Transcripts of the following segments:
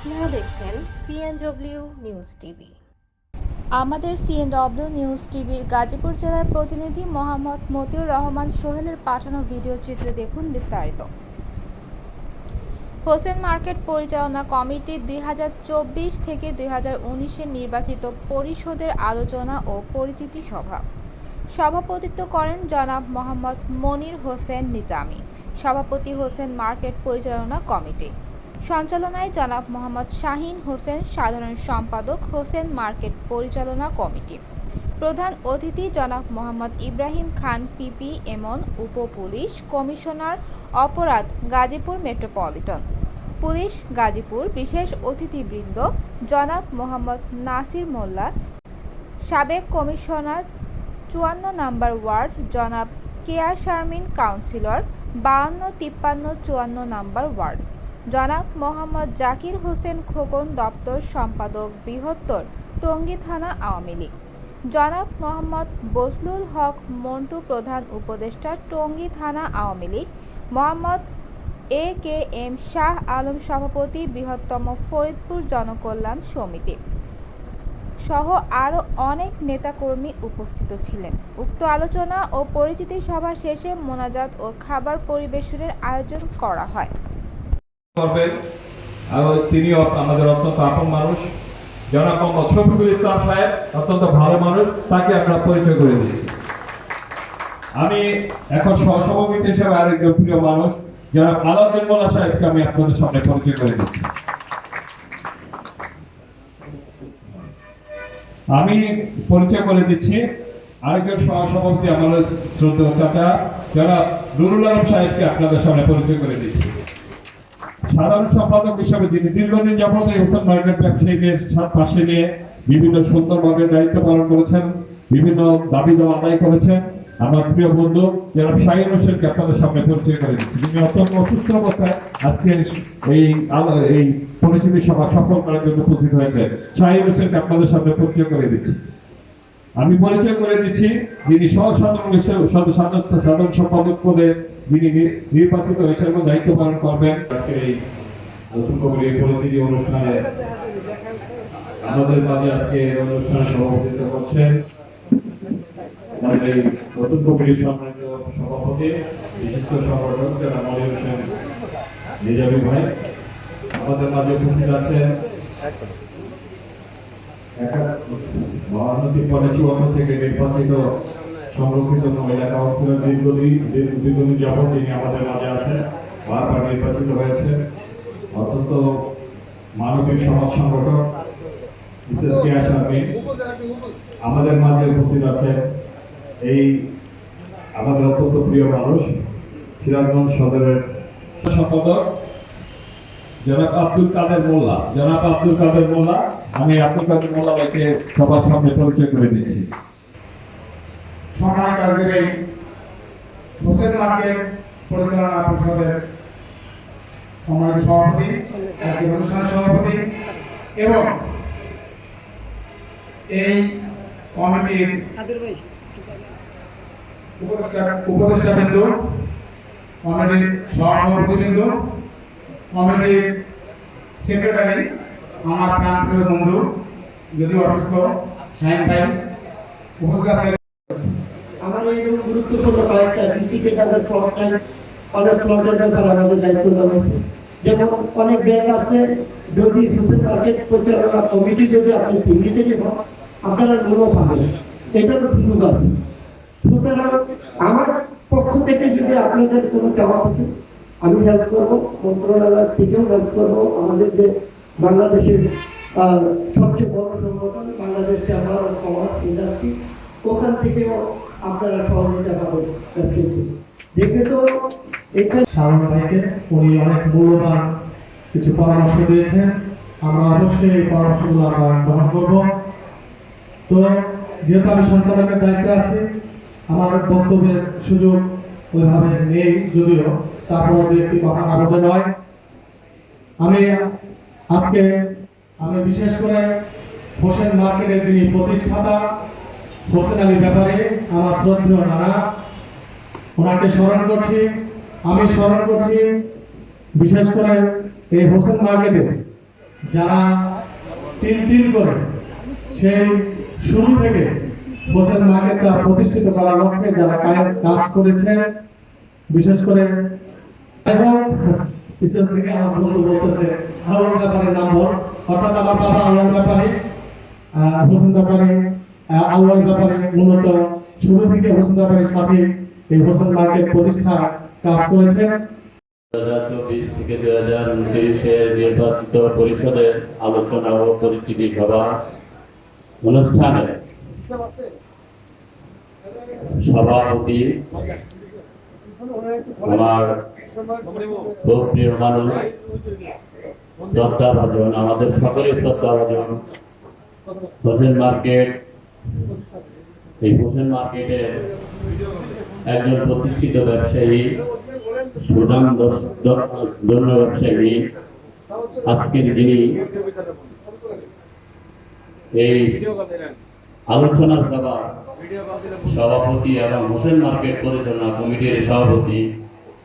আপনারা দেখছেন CNW news TV আমাদের সিএনডব্লিউ নিউজ টিভির গাজীপুর জেলার প্রতিনিধি মোহাম্মদ মতিউর রহমান সোহেলের পাঠানো ভিডিও চিত্রে দেখুন বিস্তারিত। হোসেন মার্কেট পরিচালনা কমিটি দু হাজার চব্বিশ থেকে দুই উনিশের নির্বাচিত পরিষদের আলোচনা ও পরিচিতি সভা। সভাপতিত্ব করেন জনাব মোহাম্মদ মনির হোসেন নিজামী। সভাপতি হোসেন মার্কেট পরিচালনা কমিটি। সঞ্চালনায় জনাব মোহাম্মদ শাহিন হোসেন, সাধারণ সম্পাদক হোসেন মার্কেট পরিচালনা কমিটি। প্রধান অতিথি জনাব মোহাম্মদ ইব্রাহিম খান, পিপি এমন উপ পুলিশ কমিশনার, অপরাধ গাজীপুর মেট্রোপলিটন। পুলিশ গাজীপুর বিশেষ অতিথিবৃন্দ জনাব মোহাম্মদ নাসির মোল্লা, সাবেক কমিশনার চুয়ান্ন নাম্বার ওয়ার্ড জনাব কেয়ার শারমিন, কাউন্সিলর বাউন্ন তিপ্পান্ন চুয়ান্ন নাম্বার ওয়ার্ড। জনাব মোহাম্মদ জাকির হোসেন খোকন দপ্তর সম্পাদক বৃহত্তর, টঙ্গী থানা আওয়ামী লীগ। জনাব মোহাম্মদ বজলুল হক মন্টু প্রধান উপদেষ্টা, টঙ্গী থানা Awami League. Mohammad A K M Shah Alam সভাপতি, বৃহত্তম ফরিদপুর জনকল্যাণ সমিতি সহ আরও অনেক নেতাকর্মী উপস্থিত ছিলেন। উক্ত আলোচনা ও পরিচিতি সভা শেষে মোনাজাত ও খাবার পরিবেশনের আয়োজন করা হয়। করবেন তিনি আমাদের অত্যন্ত আপন মানুষ। জনাব মোহাম্মদ শফিকুল ইসলাম সাহেব, অত্যন্ত ভালো মানুষ, তাকে আমরা পরিচয় করে দিয়েছি। আমি এখন সহসভাপতি হিসেবে আরেকজন প্রিয় মানুষ, জনাব আলাউদ্দিন মোল্লা সাহেবকে আমি আপনাদের সামনে পরিচয় করে দিচ্ছি। আমি পরিচয় করে দিচ্ছি আরেকজন সহসভাপতি আমাদের শ্রদ্ধেয় চাচা, জনাব নুরুল আলম সাহেবকে আপনাদের সামনে পরিচয় করে দিচ্ছি। সাধারণ সম্পাদক হিসাবে যিনি দীর্ঘদিন যাবত হোসেন মার্কেট ব্যবসায়ীদের পাশে নিয়ে বিভিন্ন সুন্দরভাবে দায়িত্ব পালন করেছেন, বিভিন্ন দাবি দেওয়া আদায় করেছেন। আমার প্রিয় বন্ধু যারা শাহিন হোসেনকে আপনাদের সামনে পরিচয় করে দিচ্ছি। তিনি অত্যন্ত অসুস্থ অবস্থায় আজকে এই এই পরিস্থিতি সভা সফল করার জন্য উপস্থিত হয়েছে শাহিন হোসেনকে আপনাদের সামনে পরিচয় করে দিচ্ছি। আমি পরিচয় করে দিচ্ছি যিনি সহ সাধারণ সম্পাদক পদে যিনি নির্বাচিত হিসেবে দায়িত্ব পালন করবেন। নতুন অনুষ্ঠানে আমাদের মাঝে আজকে অনুষ্ঠানে নতুন সভাপতি ভাই, আমাদের মাঝে উপস্থিত আছেন মহানদী পরে চুয়ান্ন থেকে নির্বাচিত সংরক্ষিত মহিলা কাউন্সিলর দীর্ঘদিন, দীর্ঘ- দীর্ঘদিন যাবৎ তিনি আমাদের মাঝে আছেন, বারবার নির্বাচিত হয়েছে। অত্যন্ত মানবিক সমাজ সংগঠক, বিশেষ কেয়া শারমিন আমাদের মাঝে উপস্থিত আছেন এই আমাদের অত্যন্ত প্রিয় মানুষ, সিরাজগঞ্জ সদরের সম্পাদক জনাব আব্দুল কাদের মোল্লা। জনাব আব্দুল কাদের মোল্লা, আমি আব্দুল কাদের মোল্লা ভাইকে সবার সামনে পরিচয় করে দিচ্ছি। সম্মানিত হোসেন মার্কেট পরিচালনা পরিষদের সম্মানিত সভাপতি জাতীয় অনুষ্ঠানের সভাপতি এবং এই কমিটির উপদেষ্টা উপদেষ্টা বিন্দু কমিটির সহসভাপতি বিন্দু কমিটির সেক্রেটারি, আমার প্রাণপ্রিয় বন্ধু, যদিও অসুস্থ, শাহিন ভাই, উপস্থিত আমার গুরুত্বপূর্ণ আমাদের দায়িত্ব অনেক ব্যাংক আছে, যদি কমিটি যদি আপনি আছে। সুতরাং পক্ষ থেকে যদি আপনাদের কোনো চাওয়া আমি হেল্প করব, মন্ত্রণালয় থেকেও হেল্প করব। আমাদের যে বাংলাদেশের সবচেয়ে বড় সংগঠন Bangladesh chamber of commerce industry ওখান থেকেও আপনারা সহযোগিতা পাবেন ব্যবসায়ীদের। দেখে তো এখানে শারণ ভাইকে, উনি অনেক মূল্যবান কিছু পরামর্শ দিয়েছেন। আমরা অবশ্যই এই পরামর্শগুলো আমরা গ্রহণ করব। তো যেহেতু আমি সঞ্চালকের দায়িত্বে আছি, আমার বক্তব্যের সুযোগ ওইভাবে নেই, যদিও। কথা আমি আজকে আমি বিশেষ করে হোসেন প্রতিষ্ঠাতা, হোসেন ব্যাপারে আমার ওনাকে স্মরণ করছি। আমি স্মরণ করছি বিশেষ করে এই হোসেন মার্কেটে যারা তিল তিল করে সেই শুরু থেকে হোসেন মার্কেটটা প্রতিষ্ঠিত করার লক্ষ্যে যারা কাজ করেছেন বিশেষ করে হোক, পিছন থেকে আমার বন্ধু বলতেছে আউয়াল ব্যাপারে নাম বল। অর্থাৎ আমার বাবা আউয়াল ব্যাপারে হোসেন ব্যাপারে আহ, ব্যাপারে মূলত শুরু থেকে হোসেন ব্যাপারের সাথে এই হোসেন মার্কেট প্রতিষ্ঠা কাজ করেছেন দু হাজার চব্বিশ থেকে দুই হাজার উনত্রিশের নির্বাচিত পরিষদের আলোচনা ও পরিচিতি সভা অনুষ্ঠানে সভাপতি আমার খুব প্রিয় মানুষ শ্রদ্ধা ভাজন, আমাদের সকলের শ্রদ্ধা ভাজন। হোসেন মার্কেট, এই হোসেন মার্কেটের একজন প্রতিষ্ঠিত ব্যবসায়ী সুনাম ধন্য ব্যবসায়ী, আজকের যিনি এই আলোচনা সভা সভাপতি এবং হোসেন মার্কেট পরিচালনা কমিটির সভাপতি।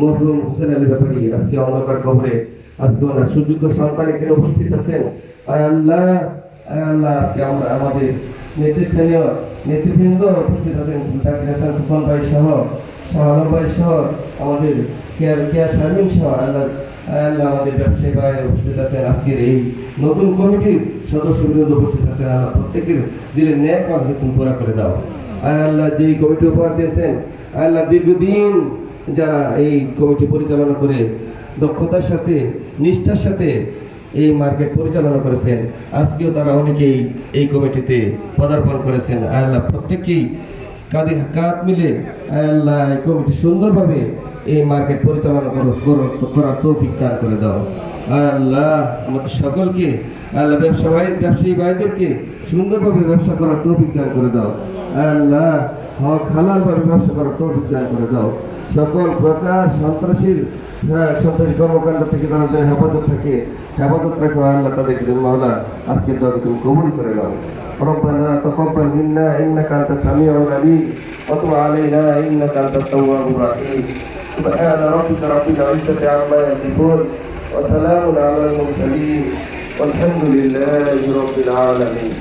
মরহুম হোসেন আলী ব্যাপারী, আজকে অন্ধকার কবরে আজকে ওনার সুযোগ্য সন্তান এখানে উপস্থিত আছেন। আল্লাহ আল্লাহ, আজকে আমরা আমাদের নেতৃস্থানীয় নেতৃবৃন্দ উপস্থিত আছেন জাকির হাসান ফুকন ভাই সহ শাহানব ভাই সহ, আমাদের কেয়ার কেয়ার শারমিন সহ, আল্লাহ আল্লাহ আমাদের ব্যবসায়ী ভাই উপস্থিত আছেন। আজকের এই নতুন কমিটির সদস্যবৃন্দ উপস্থিত আছেন। আল্লাহ প্রত্যেকের দিলের ন্যাক মাঝে তুমি পুরা করে দাও। আয় আল্লাহ যেই কমিটি উপহার দিয়েছেন, আল্লাহ দীর্ঘদিন যারা এই কমিটি পরিচালনা করে, দক্ষতার সাথে, নিষ্ঠার সাথে এই মার্কেট পরিচালনা করেছেন। আজকেও তারা অনেকেই এই কমিটিতে পদার্পণ করেছেন। আল্লাহ প্রত্যেকেই কাঁধে কাঁধ মিলে আল্লাহ এই কমিটি সুন্দরভাবে এই মার্কেট পরিচালনা করো- করো- করার তৌফিক দান করে দাও। আল্লাহ আমাদের সকলকে, আল্লাহ ব্যবসা ব্যবসায়ী ভাইদেরকে সুন্দরভাবে ব্যবসা করার তৌফিক দান করে দাও। আল্লাহ হক হালাল ভাবে ব্যবসা করার তৌফিক দান করে দাও সকল প্রকার সন্ত্রাসীর হ্যাঁ, সন্ত্রাসী কর্মকাণ্ড থেকে তাদের হেফাজত থাকে হেফাজত রাখো আল্লাহ তাদেরকে তুমি মাওলা আজকে তাদের তুমি কবুল করে নাও ربنا تقبل منا انك انت السميع العليم وتب علينا انك انت التواب الرحيم سبحان ربك رب العزه عما يصفون وسلام على المرسلين والحمد لله رب العالمين